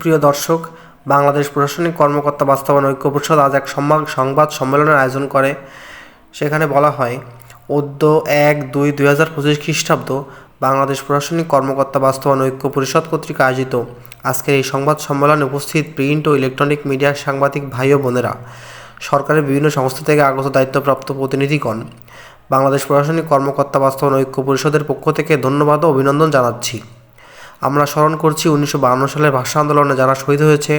প্রিয় দর্শক, বাংলাদেশ প্রশাসনিক কর্মকর্তা বাস্তবায়ন ঐক্য পরিষদ আজ এক সম্মান- সংবাদ সম্মেলনের আয়োজন করে। সেখানে বলা হয় অদ্য এক দুই দুই হাজার পঁচিশ খ্রিস্টাব্দ বাংলাদেশ প্রশাসনিক কর্মকর্তা বাস্তবায়ন ঐক্য পরিষদ কর্তৃক আয়োজিত। আজকের এই সংবাদ সম্মেলনে উপস্থিত প্রিন্ট ও ইলেকট্রনিক মিডিয়ার সাংবাদিক ভাই ও বোনেরা, সরকারের বিভিন্ন সংস্থা থেকে আগত দায়িত্বপ্রাপ্ত প্রতিনিধিগণ, বাংলাদেশ প্রশাসনিক কর্মকর্তা বাস্তবায়ন ঐক্য পরিষদের পক্ষ থেকে ধন্যবাদ ও অভিনন্দন জানাচ্ছি। আমরা স্মরণ করছি উনিশশো সালের ভাষা আন্দোলনে যারা শহীদ হয়েছে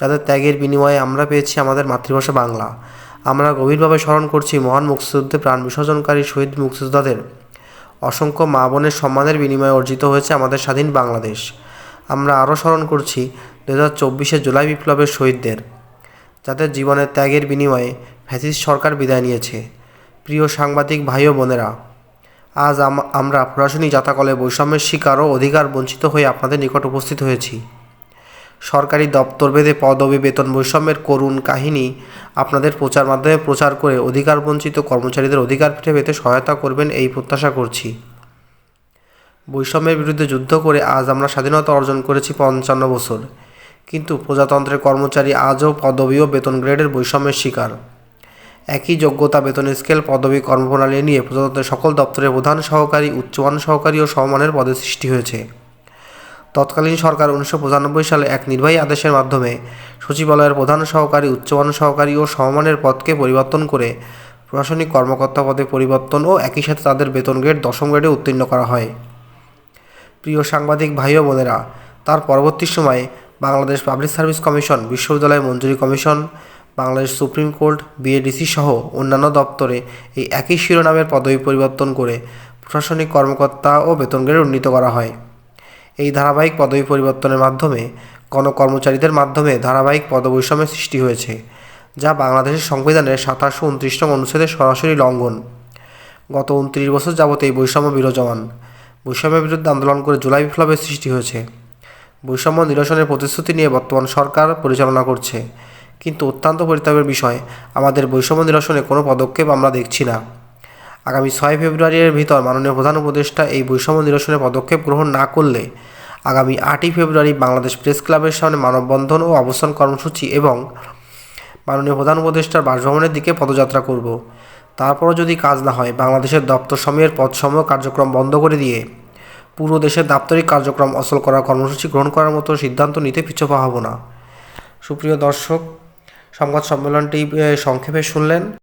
যাদের ত্যাগের বিনিময়ে আমরা পেয়েছি আমাদের মাতৃভাষা বাংলা। আমরা গভীরভাবে স্মরণ করছি মহান মুক্তিযুদ্ধে প্রাণ বিসর্জনকারী শহীদ মুক্তিযোদ্ধাদের। অসংখ্য মা বোনের সম্মানের বিনিময়ে অর্জিত হয়েছে আমাদের স্বাধীন বাংলাদেশ। আমরা আরও স্মরণ করছি দু হাজার চব্বিশে জুলাই বিপ্লবের শহীদদের, যাদের জীবনের ত্যাগের বিনিময়ে ফ্যাসিস্ট সরকার বিদায় নিয়েছে। প্রিয় সাংবাদিক ভাই ও বোনেরা আজ আম- আমরা প্রশাসনিক জাতাকলে বৈষম্যের শিকার ও অধিকার বঞ্চিত হয়ে আপনাদের নিকট উপস্থিত হয়েছি। সরকারি দপ্তর ভেদে পদবি, বেতন, বৈষম্যের করুণ কাহিনী আপনাদের প্রচার মাধ্যমে প্রচার করে অধিকার বঞ্চিত কর্মচারীদের অধিকার ফিরে পেতে সহায়তা করবেন এই প্রত্যাশা করছি। বৈষম্যের বিরুদ্ধে যুদ্ধ করে আজ আমরা স্বাধীনতা অর্জন করেছি পঞ্চান্ন বছর। কিন্তু প্রজাতন্ত্রের কর্মচারী আজও পদবি ও বেতন গ্রেডের বৈষম্যের শিকার। একই যোগ্যতা, বেতন, স্কেল, পদবি, কর্মপ্রণালী নিয়ে প্রজাতন্ত্রের সকল দপ্তরের প্রধান সহকারী, উচ্চমান সহকারী ও সমমানের পদে সৃষ্টি হয়েছে। তৎকালীন সরকার উনিশশো পঁচানব্বই সালে এক নির্বাহী আদেশের মাধ্যমে সচিবালয়ের প্রধান সহকারী, উচ্চমান সহকারী ও সমমানের পদকে পরিবর্তন করে প্রশাসনিক কর্মকর্তা পদে পরিবর্তন ও একই সাথে তাদের বেতন গ্রেড দশম গ্রেডে উত্তীর্ণ করা হয়। প্রিয় সাংবাদিক ভাই ও বোনেরা, তার পরবর্তী সময়ে বাংলাদেশ পাবলিক সার্ভিস কমিশন, বিশ্ববিদ্যালয় মঞ্জুরি commission Bangladesh supreme court BADC সহ অন্যান্য দপ্তরে এই একই শিরোনামের পদবি পরিবর্তন করে প্রশাসনিক কর্মকর্তা ও বেতন উন্নীত করা হয়। এই ধারাবাহিক পদবি পরিবর্তনের মাধ্যমে গণকর্মচারীদের মাধ্যমে ধারাবাহিক পদবৈষম্যের সৃষ্টি হয়েছে, যা বাংলাদেশের সংবিধানের সাতাশশো উনত্রিশতম অনুচ্ছেদের সরাসরি লঙ্ঘন। গত উনত্রিশ বছর যাবত এই বৈষম্য বিরাজমান বৈষম্যের বিরুদ্ধে আন্দোলন করে জুলাই বিপ্লবের সৃষ্টি হয়েছে। বৈষম্য নিরসনের প্রতিশ্রুতি নিয়ে বর্তমান সরকার পরিচালনা করছে। কিন্তু অত্যন্ত পরিতাপের বিষয়, আমাদের বৈষম্য নিরসনে কোনো পদক্ষেপ আমরা দেখছি না। আগামী ছয় ফেব্রুয়ারির ভিতর মাননীয় প্রধান উপদেষ্টা এই বৈষম্য নিরসনে পদক্ষেপ গ্রহণ না করলে আগামী আটই ফেব্রুয়ারি বাংলাদেশ প্রেস ক্লাবের সামনে মানববন্ধন ও অবস্থান কর্মসূচি এবং মাননীয় প্রধান উপদেষ্টার বাসভবনের দিকে পদযাত্রা করব। তারপরও যদি কাজ না হয়, বাংলাদেশের দপ্তর সমূহের পদসমূহ কার্যক্রম বন্ধ করে দিয়ে পুরো দেশের দাপ্তরিক কার্যক্রম অচল করার কর্মসূচি গ্রহণ করার মতো সিদ্ধান্ত নিতে পিছপা হব না। সুপ্রিয় দর্শক সংবাদ সম্মেলনটি সংক্ষেপে শুনলেন।